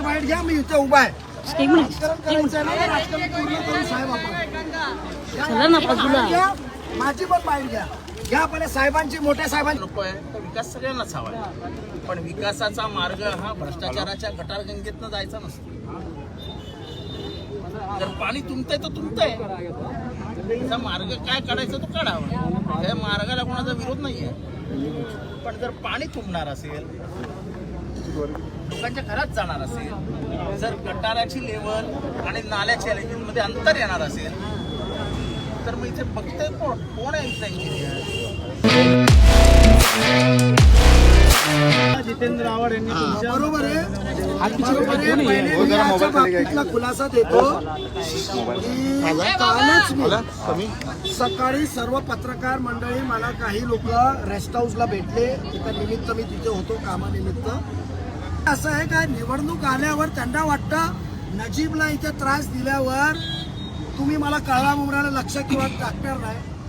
साहेबांची बाईट घ्या मी इथे उभा आहे. एक मिनिट. राजकारण करायचं आहे ना राजकारण पूर्ण करू साहेब आपण. घ्या, चला ना बाजूला. घ्या, माझी पण बाईट घ्या. घ्या पहिले साहेबांची मोठ्या साहेबांची. नको आहे तर विकास सगळ्यांनाच हवा आहे. पण विकासाचा मार्ग हा भ्रष्टाचाराच्या गटारगंगेतनं जायचा नसतो. जर पाणी तुमतंय तर तुमतंय. त्याचा मार्ग काय काढायचा तो काढावा. त्या मार्गाला कोणाचा विरोध नाही आहे पण जर पाणी तुंबणार असेल लोकांच्या घरात जाणार असेल जर गटाराची लेवल आणि नाल्याच्या लेवलमध्ये अंतर येणार असेल तर मग इथे बघतोय कोण कोण आहे इथला इंजिनियर जितेंद्र आव्हाड यांनी बरोबर आहे. बाबतीतला खुलासा देतो कालच मी सकाळी सर्व पत्रकार मंडळी मला काही लोक रेस्ट हाऊसला भेटले एका निमित्त मी तिथे होतो कामानिमित्त असं आहे का निवडणूक आल्यावर त्यांना वाटतं नजीबला इथे त्रास दिल्यावर तुम्ही मला काळा मुमराला लक्ष किंवा टाकणार नाही